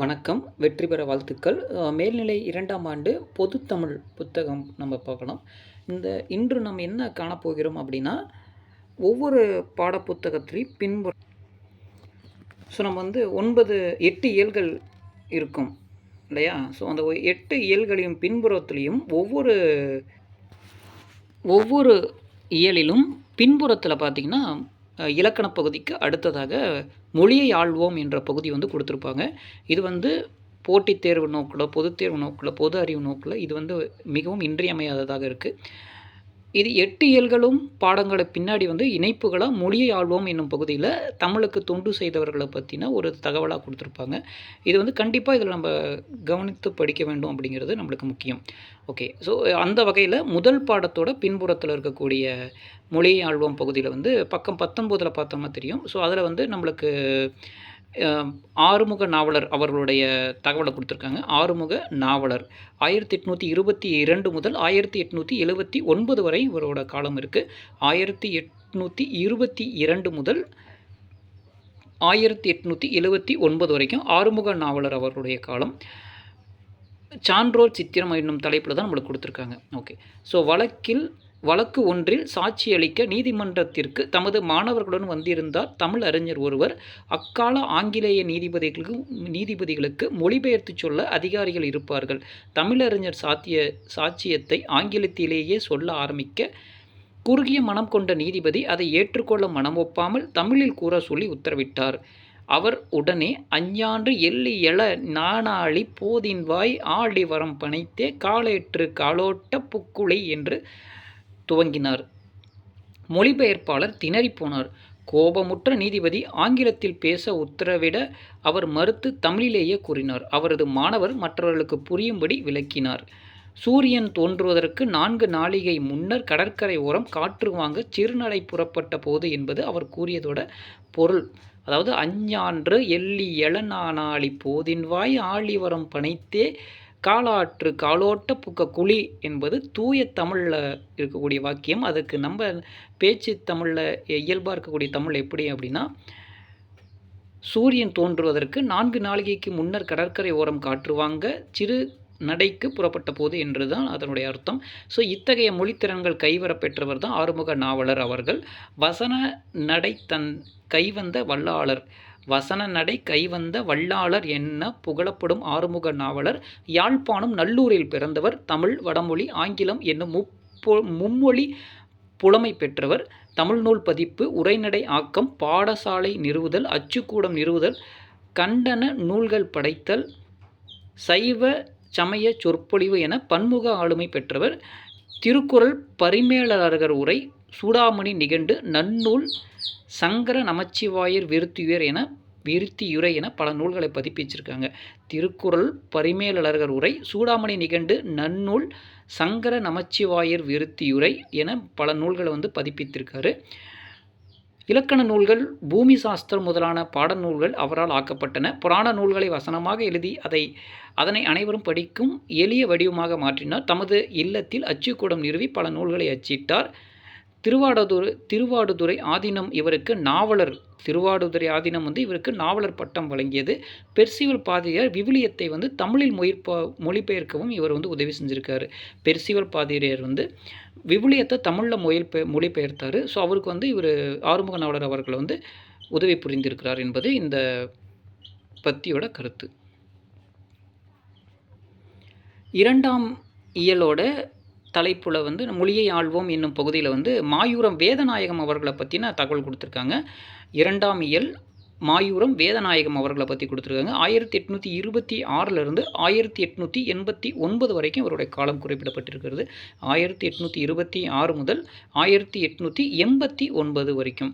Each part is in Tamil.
வணக்கம். வெற்றி பெற வாழ்த்துக்கள். மேல்நிலை இரண்டாம் ஆண்டு பொதுத்தமிழ் புத்தகம் நம்ம பார்க்கலாம் இந்த இன்று நம்ம என்ன காணப்போகிறோம் அப்படின்னா ஒவ்வொரு பாடப்புத்தகத்திலையும் பின்பு ஸோ நம்ம வந்து ஒன்பது எட்டு இயல்கள் இருக்கும் இல்லையா? ஸோ அந்த எட்டு இயல்களையும் பின்புறத்துலேயும் ஒவ்வொரு ஒவ்வொரு இயலிலும் பின்புறத்தில் பார்த்தீங்கன்னா இலக்கண இலக்கணப் பகுதிக்கு அடுத்ததாக மொழியை ஆள்வோம் என்ற பகுதி வந்து கொடுத்துருப்பாங்க. இது வந்து போட்டித் தேர்வு நோக்கில் பொதுத் தேர்வு நோக்கில் பொது அறிவு நோக்கில் இது வந்து மிகவும் இன்றியமையாததாக இருக்குது இது எட்டு இயல்களும் பாடங்களை பின்னாடி வந்து இணைப்புகளாக மொழியை ஆழ்வோம் என்னும் பகுதியில் தமிழுக்கு தொண்டு செய்தவர்களை பற்றின ஒரு தகவலாக கொடுத்துருப்பாங்க. இது வந்து கண்டிப்பாக இதில் நம்ம கவனித்து படிக்க வேண்டும் அப்படிங்கிறது நம்மளுக்கு முக்கியம். ஓகே. ஸோ அந்த வகையில் முதல் பாடத்தோட பின்புறத்தில் இருக்கக்கூடிய மொழியை ஆழ்வோம் பகுதியில் வந்து பக்கம் பத்தொம்போதில் பார்த்தோம்னா தெரியும். ஸோ அதில் வந்து நம்மளுக்கு ஆறுமுக நாவலர் அவர்களுடைய தகவலை கொடுத்துருக்காங்க. ஆறுமுக நாவலர். ஆயிரத்தி எட்நூற்றி இருபத்தி இரண்டு முதல் ஆயிரத்தி எட்நூற்றி எழுபத்தி ஒன்பது வரை இவரோட காலம் இருக்குது ஆயிரத்தி எட்நூற்றி இருபத்தி இரண்டு முதல் ஆயிரத்தி எட்நூற்றி எழுபத்தி ஒன்பது வரைக்கும் ஆறுமுக நாவலர் அவர்களுடைய காலம். சான்றோர் சித்திரம் என்னும் தலைப்பில் தான் நம்மளுக்கு கொடுத்துருக்காங்க. ஓகே. ஸோ வழக்கில் வழக்கு ஒன்றில் சாட்சியளிக்க நீதிமன்றத்திற்கு தமது மாணவர்களுடன் வந்திருந்தார் தமிழ் அறிஞர் ஒருவர். அக்கால ஆங்கிலேய நீதிபதிகளுக்கு நீதிபதிகளுக்கு மொழிபெயர்த்து சொல்ல அதிகாரிகள் இருப்பார்கள். தமிழறிஞர் சாத்திய சாட்சியத்தை ஆங்கிலத்திலேயே சொல்ல ஆரம்பிக்க குறுகிய மனம் கொண்ட நீதிபதி அதை ஏற்றுக்கொள்ள மனமொப்பாமல் தமிழில் கூற சொல்லி உத்தரவிட்டார். அவர் உடனே அஞ்ஞான்று எள்ளி எழ நாணாளி போதின்வாய் ஆடி வரம் பனைத்தே காலேற்று காலோட்ட புக்குளை என்று துவங்கினார். மொழிபெயர்ப்பாளர் திணறிப்போனார் கோபமுற்ற நீதிபதி ஆங்கிலத்தில் பேச உத்தரவிட அவர் மறுத்து தமிழிலேயே கூறினார். அவரது மாணவர் மற்றவர்களுக்கு புரியும்படி விளக்கினார். சூரியன் தோன்றுவதற்கு நான்கு நாளிகை முன்னர் கடற்கரை ஓரம் காற்று வாங்க சிறுநடை புறப்பட்ட போது என்பது அவர் கூறியதோட பொருள். அதாவது அஞ்ஞான்று எள்ளி எழநானாளி போதின்வாய் ஆழிவரம் பனைத்தே காலாற்று காலோட்ட புக்க குழி என்பது தூய தமிழில் இருக்கக்கூடிய வாக்கியம். அதுக்கு நம்ம பேச்சு தமிழில் இயல்பாக இருக்கக்கூடிய தமிழ் எப்படி அப்படின்னா சூரியன் தோன்றுவதற்கு நான்கு நாளிகைக்கு முன்னர் கடற்கரை ஓரம் காற்றுவாங்க. சிறு நடைக்கு புறப்பட்ட போது என்று தான் அதனுடைய அர்த்தம். ஸோ இத்தகைய மொழித்திறன்கள் கைவரப்பெற்றவர் தான் ஆறுமுக நாவலர் அவர்கள். வசன நடை தன் கைவந்த வல்லாளர். வசன நடை கைவந்த வல்லாளர் என்ன புகழப்படும் ஆறுமுக நாவலர்? யாழ்ப்பாணம் நல்லூரில் பிறந்தவர் தமிழ் வடமொழி ஆங்கிலம் என்னும் முப்பொ மும்மொழி புலமை பெற்றவர். தமிழ் நூல் பதிப்பு உரைநடை ஆக்கம் பாடசாலை நிறுவுதல் அச்சுக்கூடம் நிறுவுதல் கண்டன நூல்கள் படைத்தல் சைவ சமய சொற்பொழிவு என பன்முக ஆளுமை பெற்றவர் திருக்குறள் பரிமேலழகர் உரை சூடாமணி நிகண்டு நன்னூல் சங்கர நமச்சிவாயர் விருத்தியுயர் என விருத்தியுரை என பல நூல்களை பதிப்பிச்சிருக்காங்க. திருக்குறள் பரிமேலழகர் உரை சூடாமணி நிகண்டு நன்னூல் சங்கர நமச்சிவாயர் விருத்தியுரை என பல நூல்களை வந்து பதிப்பித்திருக்காரு. இலக்கண நூல்கள் பூமி சாஸ்திரம் முதலான பாடநூல்கள் அவரால் ஆக்கப்பட்டன. புராண நூல்களை வசனமாக எழுதி அதை அதனை அனைவரும் படிக்கும் எளிய வடிவமாக மாற்றினார். தமது இல்லத்தில் அச்சுக்கூடம் நிறுவி பல நூல்களை அச்சிட்டார். திருவாடுதுறை திருவாடுதுறை ஆதீனம் இவருக்கு நாவலர் திருவாடுதுறை ஆதீனம் வந்து இவருக்கு நாவலர் பட்டம் வழங்கியது. பெர்சிவல் பாதிரியார் விவிலியத்தை வந்து தமிழில் மொழிப்ப மொழிபெயர்க்கவும் இவர் வந்து உதவி செஞ்சுருக்காரு. பெர்சிவல் பாதிரியார் வந்து விவிலியத்தை தமிழில் மொழி மொழிபெயர்த்தார். ஸோ அவருக்கு வந்து இவர் ஆறுமுக நாவலர் அவர்கள் வந்து உதவி புரிந்திருக்கிறார் என்பது இந்த பத்தியோட கருத்து. இரண்டாம் இயலோட தலைப்பில் வந்து மொழியை ஆள்வோம் என்னும் பகுதியில் வந்து மாயூரம் வேதநாயகம் அவர்களை பற்றின தகவல் கொடுத்துருக்காங்க. இரண்டாம் இயல் மாயூரம் வேதநாயகம் அவர்களை பற்றி கொடுத்துருக்காங்க. ஆயிரத்தி எட்நூற்றி இருபத்தி ஆறிலிருந்து ஆயிரத்தி எட்நூற்றி எண்பத்தி ஒன்பது வரைக்கும் அவருடைய காலம் குறிப்பிடப்பட்டிருக்கிறது. ஆயிரத்தி எட்நூற்றி இருபத்தி ஆறு முதல் ஆயிரத்தி எட்நூற்றி எண்பத்தி ஒன்பது வரைக்கும்.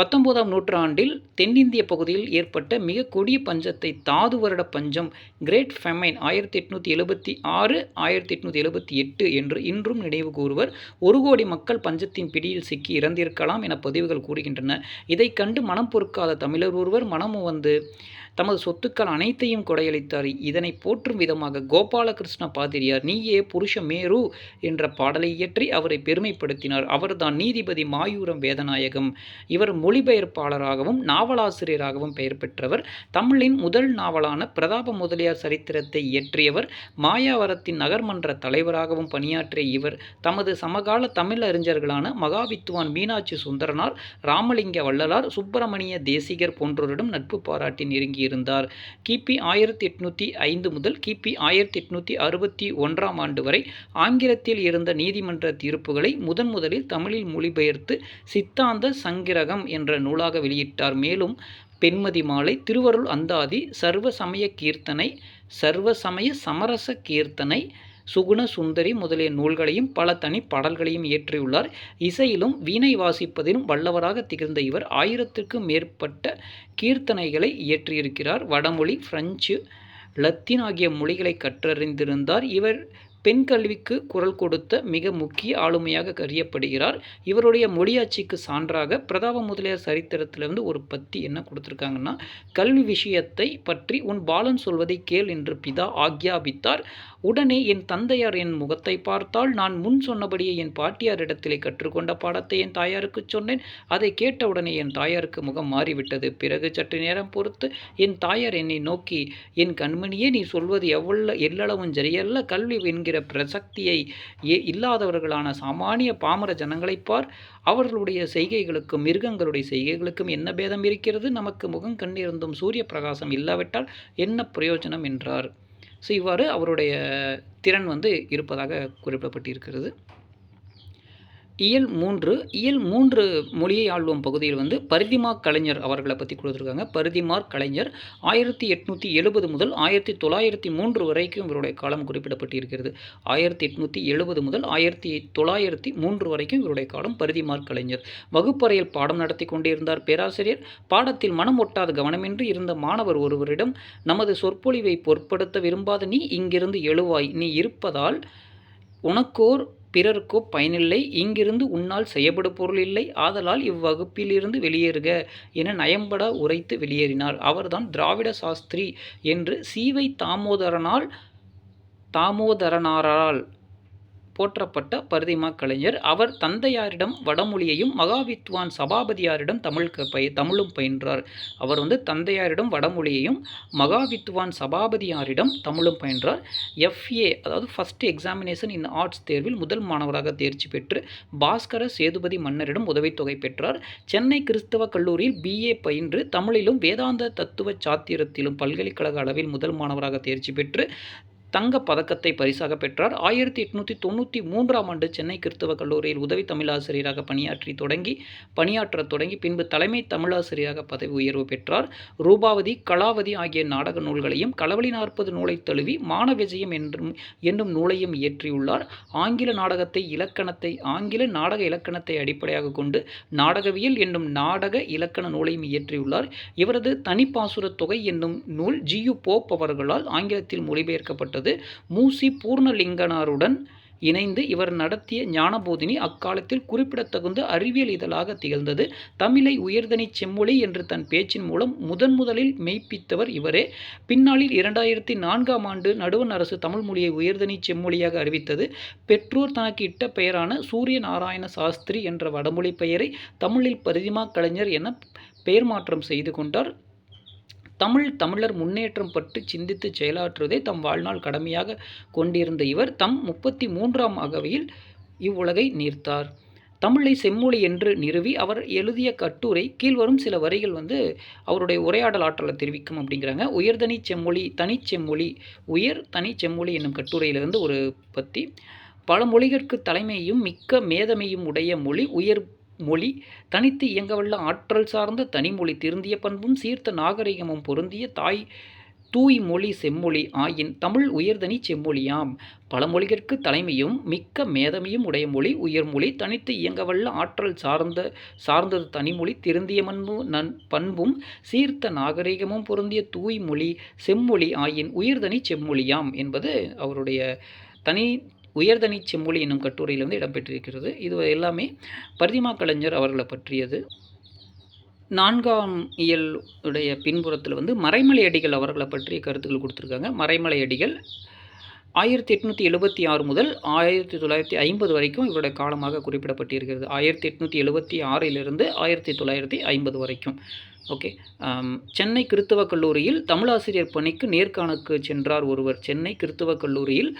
பத்தொன்பதாம் நூற்றாண்டில் தென்னிந்திய பகுதியில் ஏற்பட்ட மிக கொடிய பஞ்சத்தை தாது வருட பஞ்சம் கிரேட் ஃபெமைன் ஆயிரத்தி எட்நூற்றி எழுபத்தி ஆறு ஆயிரத்தி எட்நூற்றி எழுபத்தி எட்டு என்று இன்றும் நினைவு கூறுவர். ஒரு கோடி மக்கள் பஞ்சத்தின் பிடியில் சிக்கி இறந்திருக்கலாம் என பதிவுகள் கூறுகின்றன. இதைக் கண்டு மனம் பொறுக்காத தமிழர் ஒருவர் மனமும் வந்து தமது சொத்துக்கள் அனைத்தையும் கொடையளித்தார். இதனை போற்றும் விதமாக கோபாலகிருஷ்ண பாதிரியார் நீயே புருஷ மேரு என்ற பாடலை இயற்றி அவரை பெருமைப்படுத்தினார். அவர்தான் நீதிபதி மாயூரம் வேதநாயகம். இவர் மொழிபெயர்ப்பாளராகவும் நாவலாசிரியராகவும் பெயர் பெற்றவர். தமிழின் முதல் நாவலான பிரதாப முதலியார் சரித்திரத்தை இயற்றியவர். மாயாவரத்தின் நகர்மன்ற தலைவராகவும் பணியாற்றிய இவர். தமது சமகால தமிழ் அறிஞர்களான மகாவித்துவான் மீனாட்சி சுந்தரனார் ராமலிங்க வள்ளலார் சுப்பிரமணிய தேசிகர் போன்றோரிடம் நட்பு பாராட்டி நெருங்கியிருந்தார் கிபி ஆயிரத்தி எட்நூற்றி ஐந்து முதல் கிபி ஆயிரத்தி எட்நூற்றி அறுபத்தி ஒன்றாம் ஆண்டு வரை ஆங்கிலத்தில் இருந்த நீதிமன்ற தீர்ப்புகளை முதன் முதலில் தமிழில் மொழிபெயர்த்து சித்தாந்த சங்கிரகம் என்ற நூலாக வெளியிட்டார். மேலும் பெண்மதி மாலை திருவருள் அந்தாதி சர்வ சமய கீர்த்தனை சர்வ சமய சமரச கீர்த்தனை சுகுண சுந்தரி முதலிய நூல்களையும் பல தனி பாடல்களையும் இயற்றியுள்ளார். இசையிலும் வீணை வாசிப்பதிலும் வல்லவராக திகழ்ந்த இவர் ஆயிரத்திற்கும் மேற்பட்ட கீர்த்தனைகளை இயற்றியிருக்கிறார். வடமொழி பிரெஞ்சு லத்தீன் ஆகிய மொழிகளை கற்றறிந்திருந்தார். இவர் பெண் கல்விக்கு குரல் கொடுத்த மிக முக்கிய ஆளுமையாக கருதப்படுகிறார். இவருடைய மொழியாட்சிக்கு சான்றாக பிரதாப முதலியார் சரித்திரத்திலிருந்து ஒரு பத்தி என்ன கொடுத்துருக்காங்கன்னா கல்வி விஷயத்தை பற்றி உன் பாலன் சொல்வதை கேள் என்று பிதா ஆக்யாபித்தார். உடனே என் தந்தையார் என் முகத்தை பார்த்தால் நான் முன் சொன்னபடியே என் பாட்டியாரிடத்திலே கற்றுக்கொண்ட பாடத்தை என் தாயாருக்கு சொன்னேன். அதை கேட்டவுடனே என் தாயாருக்கு முகம் மாறிவிட்டது. பிறகு சற்று நேரம் பொறுத்து என் தாயார் என்னை நோக்கி என் கண்மணியே நீ சொல்வது எவ்வளவு எல்லளவும் சரியல்ல. கல்வி என்கிற பிரசக்தியை இல்லாதவர்களான சாமானிய பாமர ஜனங்களைப் பார். அவர்களுடைய செய்கைகளுக்கும் மிருகங்களுடைய செய்கைகளுக்கும் என்ன பேதம் இருக்கிறது? நமக்கு முகம் கண்ணிருந்தும் சூரிய பிரகாசம் இல்லாவிட்டால் என்ன பிரயோஜனம்? என்றார். ஸோ இவ்வாறு அவருடைய திறன் வந்து இருப்பதாக குறிப்பிடப்பட்டிருக்கிறது. இயல் மூன்று இயல் மூன்று மொழியை ஆள்வோம் பகுதியில் வந்து பரிதிமா கலைஞர் அவர்களை பற்றி கொடுத்துருக்காங்க. பரிதிமார் கலைஞர் ஆயிரத்தி எட்நூற்றி எழுபது முதல் ஆயிரத்தி தொள்ளாயிரத்தி மூன்று வரைக்கும் இவருடைய காலம் குறிப்பிடப்பட்டிருக்கிறது. ஆயிரத்தி எட்நூற்றி எழுபது முதல் ஆயிரத்தி தொள்ளாயிரத்தி மூன்று வரைக்கும் இவருடைய காலம் பரிதிமார் கலைஞர். வகுப்பறையில் பாடம் நடத்தி கொண்டிருந்தார் பேராசிரியர். பாடத்தில் மனம் ஒட்டாத கவனமின்றி இருந்த மாணவர் ஒருவரிடம் நமது சொற்பொழிவை பொருட்படுத்த விரும்பாத நீ இங்கிருந்து எழுவாய். நீ இருப்பதால் உனக்கோர் பிறருக்கோ பயனில்லை. இங்கிருந்து உன்னால் செய்யப்படும் பொருள் இல்லை. ஆதலால் இவ்வகுப்பிலிருந்து வெளியேறுக என நயம்பட உரைத்து வெளியேறினார். அவர்தான் திராவிட சாஸ்திரி என்று சீவை தாமோதரனால் தாமோதரனாரால் போற்றப்பட்ட பரிதிமா கலைஞர். அவர் தந்தையாரிடம் வடமொழியையும் மகாவித்வான் சபாபதியாரிடம் தமிழ் பய தமிழும் பயின்றார். அவர் வந்து தந்தையாரிடம் வடமொழியையும் மகாவித்வான் சபாபதியாரிடம் தமிழும் பயின்றார். எஃப்ஏ அதாவது ஃபஸ்ட் எக்ஸாமினேஷன் இன் ஆர்ட்ஸ் தேர்வில் முதல் மாணவராக தேர்ச்சி பெற்று பாஸ்கர சேதுபதி மன்னரிடம் உதவித்தொகை பெற்றார். சென்னை கிறிஸ்தவ கல்லூரியில் பிஏ பயின்று தமிழிலும் வேதாந்த தத்துவ சாத்திரத்திலும் பல்கலைக்கழக அளவில் முதல் மாணவராக தேர்ச்சி பெற்று தங்க பதக்கத்தை பரிசாக பெற்றார். ஆயிரத்தி எட்நூற்றி தொண்ணூற்றி மூன்றாம் ஆண்டு சென்னை கிறிஸ்தவ கல்லூரியில் உதவி தமிழாசிரியராக பணியாற்றி தொடங்கி பணியாற்றத் தொடங்கி பின்பு தலைமை தமிழாசிரியராக பதவி உயர்வு பெற்றார். ரூபாவதி கலாவதி ஆகிய நாடக நூல்களையும் களவழி நாற்பது நூலை தழுவி மான விஜயம் என்றும் என்னும் நூலையும் இயற்றியுள்ளார். ஆங்கில நாடகத்தை இலக்கணத்தை ஆங்கில நாடக இலக்கணத்தை அடிப்படையாக கொண்டு நாடகவியல் என்னும் நாடக இலக்கண நூலையும் இயற்றியுள்ளார். இவரது தனிப்பாசுர தொகை என்னும் நூல் ஜியு போப் அவர்களால் ஆங்கிலத்தில் மொழிபெயர்க்கப்பட்டது. ஏற்பட்டது மூசி பூர்ணலிங்கனாருடன் இணைந்து இவர் நடத்திய ஞானபோதினி அக்காலத்தில் குறிப்பிடத்தகுந்த அறிவியல் இதழாக திகழ்ந்தது. தமிழை உயர்தனி செம்மொழி என்று தன் பேச்சின் மூலம் முதன் முதலில் மெய்ப்பித்தவர் இவரே. பின்னாளில் இரண்டாயிரத்தி நான்காம் ஆண்டு நடுவண் அரசு தமிழ் மொழியை உயர்தனி செம்மொழியாக அறிவித்தது. பெற்றோர் தனக்கு இட்ட பெயரான சூரிய நாராயண சாஸ்திரி என்ற வடமொழி பெயரை தமிழில் பரிதிமா கலைஞர் என பெயர் மாற்றம் செய்து கொண்டார். தமிழ் தமிழர் முன்னேற்றம் பற்றி சிந்தித்து செயலாற்றுவதை தம் வாழ்நாள் கடமையாக கொண்டிருந்த இவர் தம் முப்பத்தி மூன்றாம் அகவையில் இவ்வுலகை நீர்த்தார். தமிழை செம்மொழி என்று நிறுவி அவர் எழுதிய கட்டுரை கீழ்வரும் சில வரிகள் வந்து அவருடைய உரையாடல் ஆற்றலை தெரிவிக்கும் அப்படிங்கிறாங்க. உயர்தனி செம்மொழி தனிச்செம்மொழி உயர் தனி செம்மொழி என்னும் கட்டுரையிலிருந்து ஒரு பத்தி பல மொழிகளுக்கு தலைமையும் மிக்க மேதமையும் உடைய மொழி உயர் மொழி தனித்து இயங்கவல்ல ஆற்றல் சார்ந்த தனிமொழி திருந்திய பண்பும் சீர்த்த நாகரிகமும் பொருந்திய தாய் தூய் மொழி செம்மொழி ஆயின் தமிழ் உயர்தனி செம்மொழியாம். பல மொழிகளுக்கு தலைமையும் மிக்க மேதமையும் உடைய மொழி உயர்மொழி தனித்து இயங்கவல்ல ஆற்றல் சார்ந்த சார்ந்தது தனிமொழி திருந்திய மண்பு நன் பண்பும் சீர்த்த நாகரிகமும் பொருந்திய தூய் மொழி செம்மொழி ஆயின் உயர்தனி செம்மொழியாம் என்பது அவருடைய தனி உயர்தனி செம்மொழி என்னும் கட்டுரையில் வந்து இடம்பெற்றிருக்கிறது. இது எல்லாமே பரிதிமா கலைஞர் அவர்களை பற்றியது. நான்காம் இயல் உடைய பின்புறத்தில் வந்து மறைமலை அடிகள் அவர்களை பற்றிய கருத்துக்கள் கொடுத்துருக்காங்க. மறைமலை அடிகள் ஆயிரத்தி எட்நூற்றி எழுபத்தி ஆறு முதல் ஆயிரத்தி தொள்ளாயிரத்தி ஐம்பது வரைக்கும் இவருடைய காலமாக குறிப்பிடப்பட்டிருக்கிறது. ஆயிரத்தி எட்நூற்றி எழுபத்தி ஆறிலிருந்து ஆயிரத்தி தொள்ளாயிரத்தி ஐம்பது வரைக்கும். ஓகே. சென்னை கிறித்தவ கல்லூரியில் தமிழாசிரியர் பணிக்கு நேர்காணலுக்கு சென்றார் ஒருவர். சென்னை கிறித்தவ கல்லூரியில்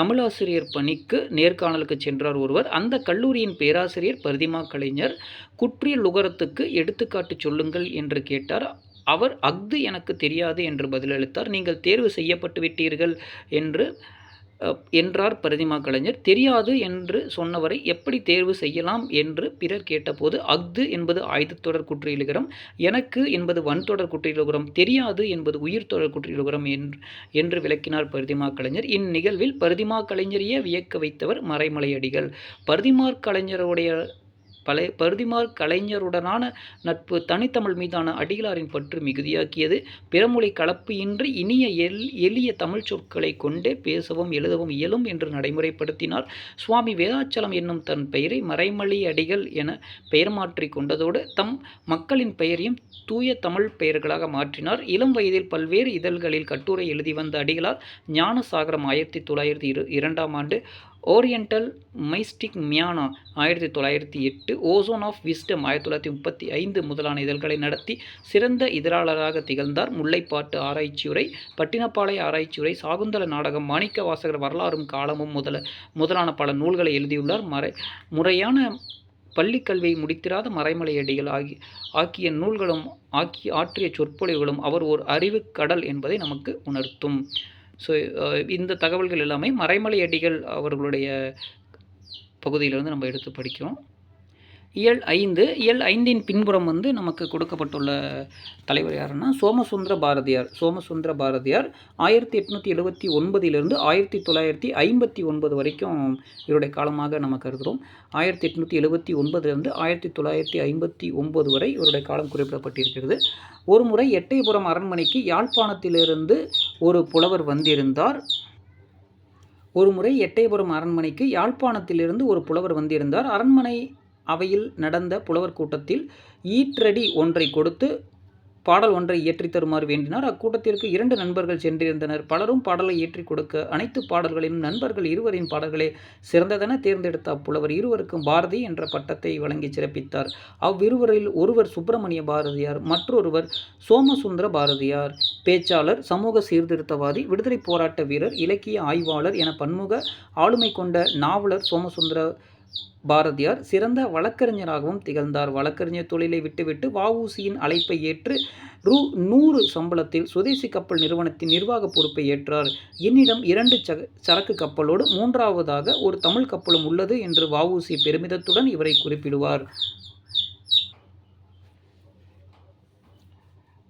தமிழாசிரியர் பணிக்கு நேர்காணலுக்கு சென்றார் ஒருவர். அந்த கல்லூரியின் பேராசிரியர் பரிதிமா கலைஞர் குற்றிய லுகரத்துக்கு எடுத்துக்காட்டு சொல்லுங்கள் என்று கேட்டார். அவர் அஃது எனக்கு தெரியாது என்று பதிலளித்தார். நீங்கள் தேர்வு செய்யப்பட்டு விட்டீர்கள் என்று என்றார் பிரதிமா கலைஞர். தெரியாது என்று சொன்னவரை எப்படி தேர்வு செய்யலாம் என்று பிறர் கேட்டபோது அஃது என்பது ஆயுதத்தொடர் குற்றியலுகரம் எனக்கு என்பது வன்தொடர் குற்றியலுகரம் தெரியாது என்பது உயிர்த்தொடர் குற்றியலுகரம் என்று என்று விளக்கினார் பரிதிமா கலைஞர். இந்நிகழ்வில் பரிதிமா கலைஞரையே வியக்க வைத்தவர் மறைமலையடிகள். பரிதிமார் கலைஞருடைய பழைய பருதிமார் கலைஞருடனான நட்பு தனித்தமிழ் மீதான அடிகளாரின் பற்று மிகுதியாக்கியது. பிறமொழி கலப்பு இன்றி இனிய எல் எளிய தமிழ் சொற்களை கொண்டே பேசவும் எழுதவும் இயலும் என்று நடைமுறைப்படுத்தினார். சுவாமி வேதாச்சலம் என்னும் தன் பெயரை மறைமலி அடிகள் என பெயர் மாற்றிக் கொண்டதோடு தம் மக்களின் பெயரையும் தூய தமிழ் பெயர்களாக மாற்றினார். இளம் வயதில் பல்வேறு இதழ்களில் கட்டுரை எழுதி வந்த அடிகளார் ஞானசாகரம் ஆயிரத்தி தொள்ளாயிரத்தி இரு இரண்டாம் ஆண்டு ஓரியண்டல் மைஸ்டிக் மியானா ஆயிரத்தி தொள்ளாயிரத்தி எட்டு ஓசோன் ஆஃப் விஸ்டம் ஆயிரத்தி தொள்ளாயிரத்தி முப்பத்தி ஐந்து முதலான இதழ்களை நடத்தி சிறந்த இதழாளராக திகழ்ந்தார். முல்லைப்பாட்டு ஆராய்ச்சியுரை பட்டினப்பாளைய ஆராய்ச்சியுரை சாகுந்தல நாடகம் மாணிக்க வாசகர் வரலாறும் காலமும் முதல முதலான பல நூல்களை எழுதியுள்ளார். மறை முறையான பள்ளிக் கல்வியை முடித்திராத மறைமலையடிகள் ஆகி ஆக்கிய நூல்களும் ஆக்கி ஆற்றிய சொற்பொழிவுகளும் அவர் ஒரு அறிவுக் கடல் என்பதை நமக்கு உணர்த்தும். ஸோ இந்த தகவல்கள் எல்லாமே மறைமலை அடிகள் அவர்களுடைய பகுதியிலிருந்து நம்ம எடுத்து படிக்கிறோம். இயல் ஐந்து இயல் ஐந்தின் பின்புறம் வந்து நமக்கு கொடுக்கப்பட்டுள்ள தலைவர் யாருன்னா சோமசுந்தர பாரதியார். சோமசுந்தர பாரதியார் ஆயிரத்தி எட்நூற்றி எழுபத்தி ஒன்பதிலிருந்து ஆயிரத்தி தொள்ளாயிரத்தி ஐம்பத்தி ஒன்பது வரைக்கும் இவருடைய காலமாக நம்ம கருதுகிறோம் ஆயிரத்தி எட்நூற்றி எழுபத்தி ஒன்பதுலேருந்து ஆயிரத்தி தொள்ளாயிரத்தி ஐம்பத்தி ஒன்பது வரை இவருடைய காலம் குறிப்பிடப்பட்டிருக்கிறது. ஒரு முறை எட்டயபுரம் அரண்மனைக்கு யாழ்ப்பாணத்திலிருந்து ஒரு புலவர் வந்திருந்தார். ஒரு முறை எட்டயபுரம் அரண்மனைக்கு யாழ்ப்பாணத்திலிருந்து ஒரு புலவர் வந்திருந்தார். அரண்மனை அவையில் நடந்த புலவர் கூட்டத்தில் ஈற்றடி ஒன்றை கொடுத்து பாடல் ஒன்றை இயற்றி தருமாறு வேண்டினார். அக்கூட்டத்திற்கு இரண்டு நண்பர்கள் சென்றிருந்தனர். பலரும் பாடலை இயற்றி கொடுக்க அனைத்து பாடல்களிலும் நண்பர்கள் இருவரின் பாடல்களே சிறந்ததென தேர்ந்தெடுத்த அப்புலவர் இருவருக்கும் பாரதி என்ற பட்டத்தை வழங்கி சிறப்பித்தார். அவ்விருவரில் ஒருவர் சுப்பிரமணிய பாரதியார் மற்றொருவர் சோமசுந்தர பாரதியார். பேச்சாளர் சமூக சீர்திருத்தவாதி விடுதலை போராட்ட வீரர் இலக்கிய ஆய்வாளர் என பன்முக ஆளுமை கொண்ட நாவலர் சோமசுந்தர பாரதியார் சிறந்த வழக்கறிஞராகவும் திகழ்ந்தார். வழக்கறிஞர் தொழிலை விட்டுவிட்டு வஉசியின் அழைப்பை ஏற்று ரூ. நூறு சம்பளத்தில் சுதேசி கப்பல் நிறுவனத்தின் நிர்வாக பொறுப்பை ஏற்றார். என்னிடம் இரண்டு ச சரக்கு கப்பலோடு மூன்றாவதாக ஒரு தமிழ் கப்பலும் உள்ளது என்று வஉசி பெருமிதத்துடன் இவரை குறிப்பிடுவார்.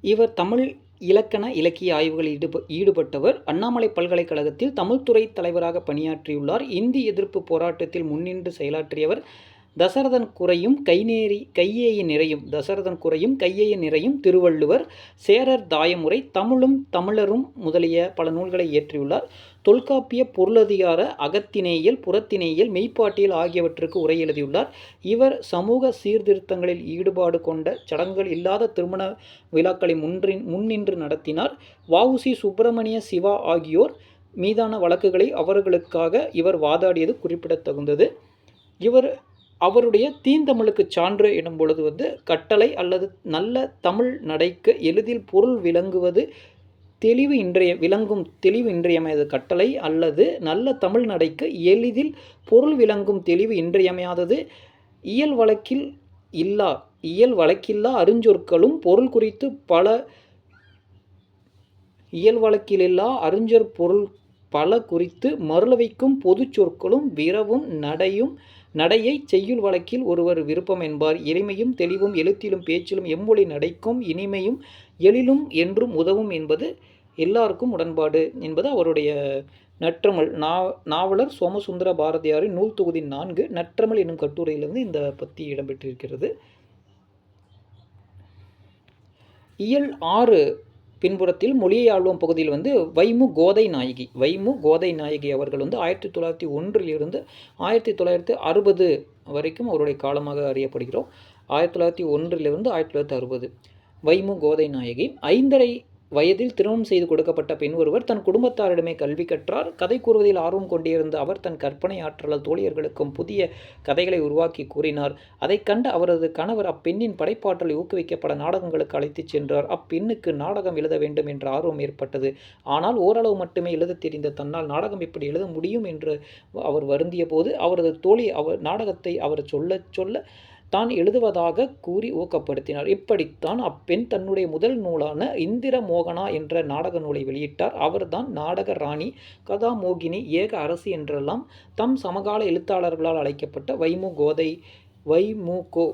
இவர் தமிழ் இலக்கண இலக்கிய ஆய்வுகளில் ஈடுப ஈடுபட்டவர் அண்ணாமலை பல்கலைக்கழகத்தில் தமிழ்துறை தலைவராக பணியாற்றியுள்ளார். இந்தி எதிர்ப்பு போராட்டத்தில் முன்னின்று செயலாற்றியவர் தசரதன் குறையும் கைநேரி கையேய நிறையும் தசரதன் குறையும் கையேய நிறையும் திருவள்ளுவர் சேரர் தாயமுறை தமிழும் தமிழரும் முதலிய பல நூல்களை இயற்றியுள்ளார். தொல்காப்பிய பொருளதிகார அகத்தினேயல் புறத்தினேயல் மெய்ப்பாட்டியல் ஆகியவற்றுக்கு உரை எழுதியுள்ளார். இவர் சமூக சீர்திருத்தங்களில் ஈடுபாடு கொண்ட சடங்குகள் இல்லாத திருமண விழாக்களை முன்றின் முன்னின்று நடத்தினார். வஉசி சுப்பிரமணிய சிவா ஆகியோர் மீதான வழக்குகளை அவர்களுக்காக இவர் வாதாடியது குறிப்பிடத்தகுந்தது. இவர் அவருடைய தீந்தமிழுக்கு சான்று எனும் பொழுது வந்து கட்டளை அல்லது நல்ல தமிழ் நடைக்கு எளிதில் பொருள் விளங்குவது தெளிவு இன்றைய விளங்கும் தெளிவு இன்றியமையாத கட்டளை அல்லது நல்ல தமிழ் நடைக்கு எளிதில் பொருள் விளங்கும் தெளிவு இன்றியமையாதது இயல் வழக்கில் இல்லா இயல் வழக்கில்லா அருஞ்சொற்களும் பொருள் குறித்து பல இயல் வழக்கிலில்லா அறிஞர் பொருள் பல குறித்து மருளவைக்கும் பொது சொற்களும் விரவும் நடையும் நடையை செய்யுள் வழக்கில் ஒருவர் விருப்பம் என்பார். எளிமையும் தெளிவும் எழுத்திலும் பேச்சிலும் எம்மொழி நடைக்கும் இனிமையும் எழிலும் என்றும் உதவும் என்பது எல்லாருக்கும் உடன்பாடு என்பது அவருடைய நற்றமிழ். நா நாவலர் சோமசுந்தர பாரதியாரின் நூல் தொகுதி நான்கு நற்றமிழ் என்னும் கட்டுரையிலிருந்து இந்த பத்தி இடம்பெற்றிருக்கிறது. இயல் ஆறு பின்புறத்தில் மொழியை ஆள்வோம் பகுதியில் வந்து வைமு கோதை நாயகி. வைமு கோதை நாயகி அவர்கள் வந்து ஆயிரத்தி தொள்ளாயிரத்தி ஒன்றிலிருந்து ஆயிரத்தி தொள்ளாயிரத்தி அறுபது வரைக்கும் அவருடைய காலமாக அறியப்படுகிறோம். ஆயிரத்தி தொள்ளாயிரத்தி ஒன்றிலிருந்து ஆயிரத்தி தொள்ளாயிரத்தி அறுபது. வைமு கோதை நாயகி. ஐந்தரை வயதில் திருமணம் செய்து கொடுக்கப்பட்ட பெண் ஒருவர் தன் குடும்பத்தாரிடமே கல்வி கற்றார். கதை கூறுவதில் ஆர்வம் கொண்டிருந்த அவர் தன் கற்பனை ஆற்றலால் தோழியர்களுக்கும் புதிய கதைகளை உருவாக்கி கூறினார். அதைக் கண்ட அவரது கணவர் அப்பெண்ணின் படைப்பாற்றலை ஊக்குவிக்கப்பட நாடகங்களுக்கு அழைத்துச் சென்றார். அப்பெண்ணுக்கு நாடகம் எழுத வேண்டும் என்ற ஆர்வம் ஏற்பட்டது. ஆனால் ஓரளவு மட்டுமே எழுதத் தெரிந்த தன்னால் நாடகம் இப்படி எழுத முடியும் என்று அவர் வருந்திய போது அவரது தோழி அவர் நாடகத்தை அவர் சொல்லச் சொல்ல தான் எழுதுவதாக கூறி ஊக்கப்படுத்தினார். இப்படித்தான் அப்பெண் தன்னுடைய முதல் நூலான இந்திர மோகனா என்ற நாடக நூலை வெளியிட்டார். அவர்தான் நாடக ராணி கதாமோகினி ஏக அரசி என்றெல்லாம் தம் சமகால எழுத்தாளர்களால் அழைக்கப்பட்ட வைமு கோதை வைமுகோ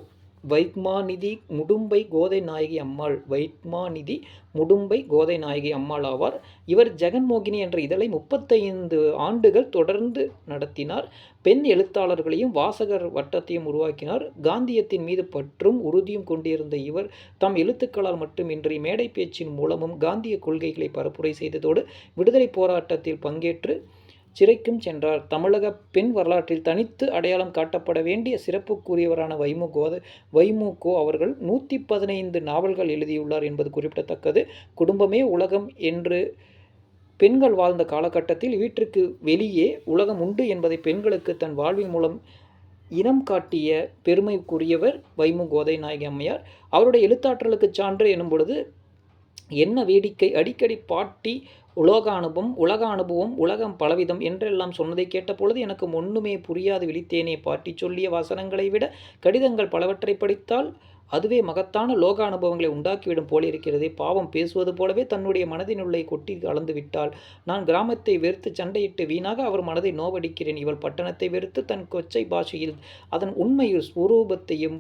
வைத்மாநிதி முடும்பை கோதை நாயகி அம்மாள். வைத்மாநிதி முடும்பை கோதை நாயகி அம்மாள் ஆவார். இவர் ஜெகன்மோகினி என்ற இதழை முப்பத்தைந்து ஆண்டுகள் தொடர்ந்து நடத்தினார். பெண் எழுத்தாளர்களையும் வாசகர் வட்டத்தையும் உருவாக்கினார். காந்தியத்தின் மீது பற்றும் உறுதியும் கொண்டிருந்த இவர் தம் எழுத்துக்களால் மட்டுமின்றி மேடை பேச்சின் மூலமும் காந்திய கொள்கைகளை பரப்புரை செய்ததோடு விடுதலை போராட்டத்தில் பங்கேற்று சிறைக்கும் சென்றார். தமிழக பெண் வரலாற்றில் தனித்து அடையாளம் காட்டப்பட வேண்டிய சிறப்புக்குரியவரான வைமு கோத வைமுகோ அவர்கள் நூற்றி பதினைந்து நாவல்கள் எழுதியுள்ளார் என்பது குறிப்பிடத்தக்கது. குடும்பமே உலகம் என்று பெண்கள் வாழ்ந்த காலகட்டத்தில் வீட்டிற்கு வெளியே உலகம் உண்டு என்பதை பெண்களுக்கு தன் வாழ்வின் மூலம் இனம் காட்டிய பெருமைக்குரியவர் வைமு கோதை நாயகி அம்மையார். அவருடைய எழுத்தாற்றலுக்கு சான்று எனும் பொழுது என்ன வேடிக்கை? அடிக்கடி பாட்டி உலோக அனுபவம் உலக அனுபவம் உலகம் பலவிதம் என்றெல்லாம் சொன்னதை கேட்ட பொழுது எனக்கு ஒன்றுமே புரியாது விழித்தேனே. பாட்டி சொல்லிய வசனங்களை விட கடிதங்கள் பலவற்றை படித்தால் அதுவே மகத்தான லோக அனுபவங்களை உண்டாக்கிவிடும் போலிருக்கிறதே பாவம் பேசுவது போலவே தன்னுடைய மனதினுள்ளே கொட்டி கலந்து விட்டால் நான் கிராமத்தை வெறுத்து சண்டையிட்டு வீணாக அவர் மனதை நோவடிக்கிறேன். இவள் பட்டணத்தை வெறுத்து தன் கொச்சை பாஷையில் அதன் உண்மையில் ஸ்வரூபத்தையும்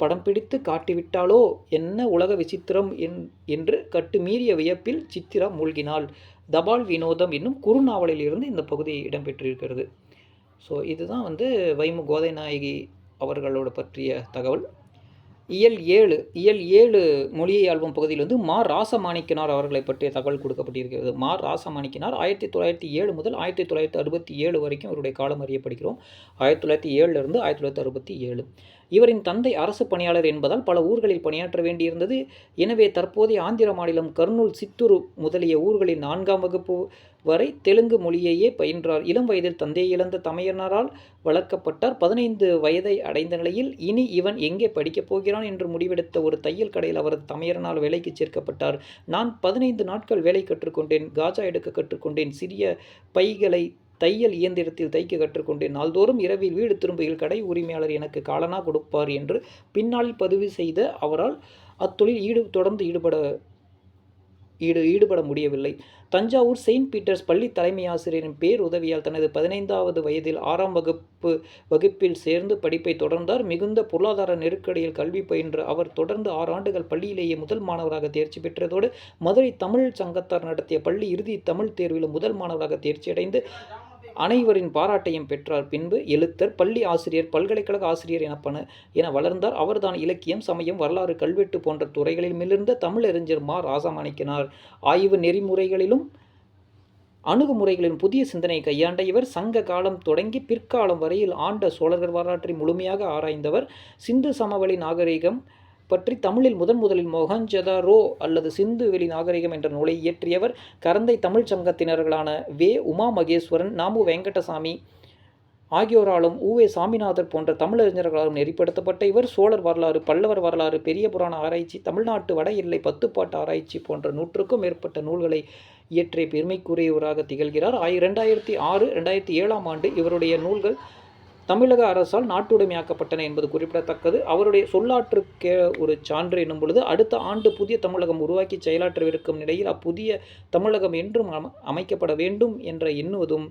படம் பிடித்து காட்டிவிட்டாளோ? என்ன உலக விசித்திரம் என் என்று கட்டுமீறிய வியப்பில் சித்திரா மூழ்கினாள். தபால் வினோதம் என்னும் குறுநாவலில் இருந்து இந்த பகுதி இடம்பெற்றிருக்கிறது. ஸோ இதுதான் வந்து வைமு கோதைநாயகி அவர்களோட பற்றிய தகவல். இயல் ஏழு இயல் ஏழு மொழியை ஆல்பம் பகுதியில் வந்து மா ராசமாணிக்கனார் அவர்களை பற்றிய தகவல் கொடுக்கப்பட்டிருக்கிறது. மா ராசமாணிக்கனார் ஆயிரத்தி தொள்ளாயிரத்தி ஏழு முதல் ஆயிரத்தி தொள்ளாயிரத்தி அறுபத்தி ஏழு வரைக்கும் அவருடைய காலம் அறியப்படுகிறோம். ஆயிரத்தி தொள்ளாயிரத்தி ஏழுலேருந்து ஆயிரத்தி தொள்ளாயிரத்தி அறுபத்தி ஏழு. இவரின் தந்தை அரசு பணியாளர் என்பதால் பல ஊர்களில் பணியாற்ற வேண்டியிருந்தது. எனவே தற்போதைய ஆந்திர மாநிலம் கர்னூல் சித்தூர் முதலிய ஊர்களின் நான்காம் வகுப்பு வரை தெலுங்கு மொழியையே பயின்றார். இளம் வயதில் தந்தையை இழந்த தமையனரால் வளர்க்கப்பட்டார். பதினைந்து வயதை அடைந்த நிலையில் இனி இவன் எங்கே படிக்கப் போகிறான் என்று முடிவெடுத்த ஒரு தையல் கடையில் அவரது தமையரனால் வேலைக்கு சேர்க்கப்பட்டார். நான் பதினைந்து நாட்கள் வேலை கற்றுக்கொண்டேன். காஜா எடுக்க கற்றுக்கொண்டேன். சிறிய பைகளை தையல் இயந்திரத்தில் தைக்க கற்றுக்கொண்டேன். நாள்தோறும் இரவில் வீடு திரும்புகையில் கடை உரிமையாளர் எனக்கு காலனா கொடுப்பார் என்று பின்னாளில் பதிவு செய்த அவரால் அத்தொழில் ஈடு தொடர்ந்து ஈடுபட ஈடு ஈடுபட முடியவில்லை. தஞ்சாவூர் செயின்ட் பீட்டர்ஸ் பள்ளி தலைமை ஆசிரியரின் பேர் உதவியால் தனது பதினைந்தாவது வயதில் ஆறாம் வகுப்பு வகுப்பில் சேர்ந்து படிப்பை தொடர்ந்தார். மிகுந்த பொருளாதார நெருக்கடியில் கல்வி பயின்ற அவர் தொடர்ந்து ஆறு ஆண்டுகள் பள்ளியிலேயே முதல் மாணவராக தேர்ச்சி பெற்றதோடு மதுரை தமிழ் சங்கத்தார் நடத்திய பள்ளி இறுதி தமிழ் தேர்விலும் முதல் மாணவராக தேர்ச்சியடைந்து அனைவரின் பாராட்டையும் பெற்றார். பின்பு எழுத்தர் பள்ளி ஆசிரியர் பல்கலைக்கழக ஆசிரியர் எனப்பன என வளர்ந்தார். அவர்தான் இலக்கியம் சமயம் வரலாறு கல்வெட்டு போன்ற துறைகளில் மிளிர்ந்த தமிழறிஞர் மா. ராசமாணிக்கனார். ஆய்வு நெறிமுறைகளிலும் அணுகுமுறைகளின் புதிய சிந்தனை கையாண்ட இவர் சங்க காலம் தொடங்கி பிற்காலம் வரையில் ஆண்ட சோழர்கள் வரலாற்றை முழுமையாக ஆராய்ந்தவர். சிந்து சமவெளி நாகரிகம் பற்றி தமிழில் முதன் முதலில் மொஹஞ்சதாரோ அல்லது சிந்து வெளி நாகரிகம் என்ற நூலை இயற்றியவர் கரந்தை தமிழ் சங்கத்தினர்களான வே. உமா மகேஸ்வரன் நாமு வெங்கடசாமி ஆகியோராலும் ஊவே சாமிநாதர் போன்ற தமிழறிஞர்களாலும் நெறிப்படுத்தப்பட்ட இவர் சோழர் வரலாறு பல்லவர் வரலாறு பெரிய புராண ஆராய்ச்சி தமிழ்நாட்டு வட எல்லை பத்துப்பாட்டு ஆராய்ச்சி போன்ற நூற்றுக்கும் மேற்பட்ட நூல்களை இயற்றிய பெருமைக்குரியவராக திகழ்கிறார். ஆயிர ரெண்டாயிரத்தி ஆறு ரெண்டாயிரத்தி ஏழாம் ஆண்டு இவருடைய நூல்கள் தமிழக அரசால் நாட்டுடைமையாக்கப்பட்டன என்பது குறிப்பிடத்தக்கது. அவருடைய சொல்லாற்றுக்கே ஒரு சான்று என்னும் பொழுது அடுத்த ஆண்டு புதிய தமிழகம் உருவாக்கி செயலாற்றவிருக்கும் நிலையில் அப்புதிய தமிழகம் என்றும் அம அமைக்கப்பட வேண்டும் என்ற எண்ணுவதும்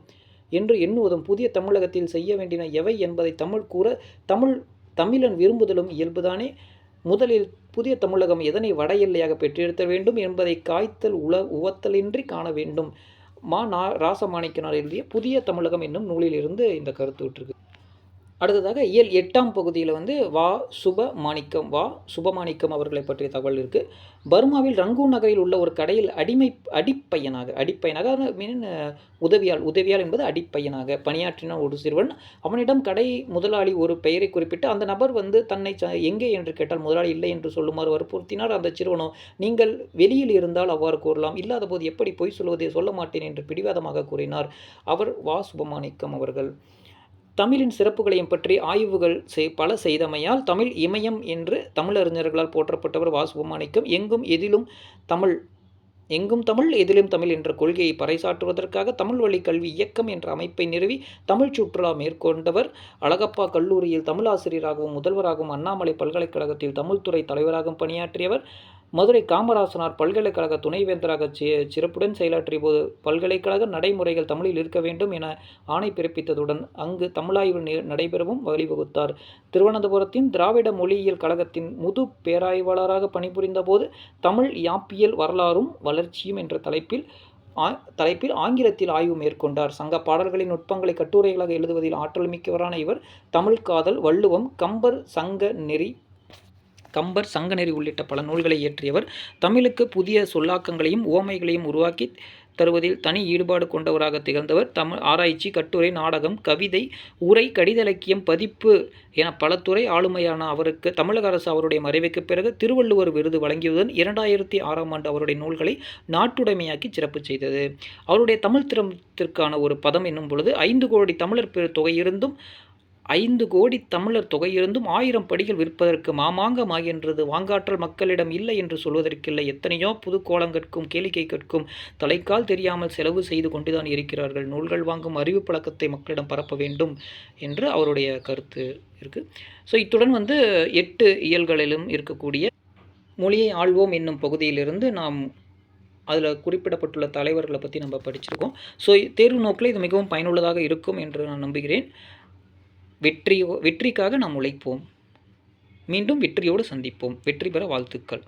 என்று எண்ணுவதும் புதிய தமிழகத்தில் செய்ய வேண்டின எவை என்பதை தமிழ் கூற தமிழ் தமிழன் விரும்புதலும் இயல்புதானே. முதலில் புதிய தமிழகம் எதனை வட எல்லையாக பெற்றெடுத்த வேண்டும் என்பதை காய்த்தல் உல உவத்தலின்றி காண வேண்டும். மா நா ராசமாணிக்கனார் எழுதிய புதிய தமிழகம் என்னும் நூலிலிருந்து இந்த கருத்து விட்டுருக்கு. அடுத்ததாக இயல் எட்டாம் பகுதியில் வந்து வா சுப மாணிக்கம். வா சுபமாணிக்கம் அவர்களை பற்றிய தகவல் இருக்குது பர்மாவில் ரங்கூன் நகரில் உள்ள ஒரு கடையில் அடிமை அடிப்பையனாக அடிப்பையனாக மீன் உதவியால் உதவியால் என்பது அடிப்பையனாக பணியாற்றின ஒரு சிறுவன் அவனிடம் கடை முதலாளி ஒரு பெயரை குறிப்பிட்டு அந்த நபர் வந்து தன்னை ச- எங்கே என்று கேட்டால் முதலாளி இல்லை என்று சொல்லுமாறு வற்புறுத்தினார். அந்த சிறுவனோ நீங்கள் வெளியில் இருந்தால் அவ்வாறு கூறலாம் இல்லாத போது எப்படி பொய் சொல்வதை சொல்ல மாட்டேன் என்று பிடிவாதமாக கூறினார். அவர் வா சுபமாணிக்கம் அவர்கள். தமிழின் சிறப்புகளையும் பற்றி ஆய்வுகள் செய் பல செய்தமையால் தமிழ் இமயம் என்று தமிழறிஞர்களால் போற்றப்பட்டவர் வாசுபமானிக்கம் எங்கும் எதிலும் தமிழ் எங்கும் தமிழ் எதிலும் தமிழ் என்ற கொள்கையை பறைசாற்றுவதற்காக தமிழ் வழி கல்வி இயக்கம் என்ற அமைப்பை நிறுவி தமிழ் சுற்றுலா மேற்கொண்டவர் அழகப்பா கல்லூரியில் தமிழ் ஆசிரியராகவும் முதல்வராகவும் அண்ணாமலை பல்கலைக்கழகத்தில் தமிழ்துறை தலைவராகவும் பணியாற்றியவர். மதுரை காமராசனார் பல்கலைக்கழக துணைவேந்தராக சி சிறப்புடன் செயலாற்றிய போது பல்கலைக்கழக நடைமுறைகள் தமிழில் இருக்க வேண்டும் என ஆணை பிறப்பித்ததுடன் அங்கு தமிழாய்வு நடைபெறவும் வழிவகுத்தார். திருவனந்தபுரத்தின் திராவிட மொழியியல் கழகத்தின் முது பேராய்வாளராக பணிபுரிந்த போது தமிழ் யாப்பியல் வரலாறும் வளர்ச்சியும் என்ற தலைப்பில் தலைப்பில் ஆங்கிலத்தில் ஆய்வு மேற்கொண்டார். சங்க பாடல்களின் நுட்பங்களை கட்டுரைகளாக எழுதுவதில் ஆற்றல் மிக்கவரான இவர். தமிழ் காதல் வள்ளுவம் கம்பர் சங்க நெறி கம்பர் சங்கநெறி உள்ளிட்ட பல நூல்களை இயற்றியவர். தமிழுக்கு புதிய சொல்லாக்கங்களையும் உவமைகளையும் உருவாக்கி தருவதில் தனி ஈடுபாடு கொண்டவராக திகழ்ந்தவர். தமிழ் ஆராய்ச்சி கட்டுரை நாடகம் கவிதை உரை கடிதலக்கியம் பதிப்பு என பல துறை ஆளுமையான அவருக்கு தமிழக அரசு அவருடைய மறைவுக்கு பிறகு திருவள்ளுவர் விருது வழங்கியதுடன் இரண்டாயிரத்தி ஆறாம் ஆண்டு அவருடைய நூல்களை நாட்டுடைமையாக்கி சிறப்பு செய்தது. அவருடைய தமிழ் திறத்திற்கான ஒரு பதம் என்னும் பொழுது ஐந்து கோடி தமிழர் பெரு தொகையிருந்தும் ஐந்து கோடி தமிழர் தொகையிருந்தும் ஆயிரம் படிகள் விற்பதற்கு மாமாங்கமாகின்றது. வாங்காற்றல் மக்களிடம் இல்லை என்று சொல்வதற்கில்லை. எத்தனையோ புது கோலங்கற்கும் கேளிக்கை கற்கும் தலைக்கால் தெரியாமல் செலவு செய்து கொண்டுதான் இருக்கிறார்கள். நூல்கள் வாங்கும் அறிவு பழக்கத்தை மக்களிடம் பரப்ப வேண்டும் என்று அவருடைய கருத்து இருக்குது ஸோ இத்துடன் வந்து எட்டு இயல்களிலும் இருக்கக்கூடிய மொழியை ஆள்வோம் என்னும் பகுதியிலிருந்து நாம் அதில் குறிப்பிடப்பட்டுள்ள தலைவர்களை பற்றி நம்ம படிச்சிருக்கோம். ஸோ தேர்வு நோக்கில் இது மிகவும் பயனுள்ளதாக இருக்கும் என்று நான் நம்புகிறேன். வெற்றி வெற்றிக்காக நாம் உழைப்போம். மீண்டும் வெற்றியோடு சந்திப்போம். வெற்றி பெற வாழ்த்துக்கள்.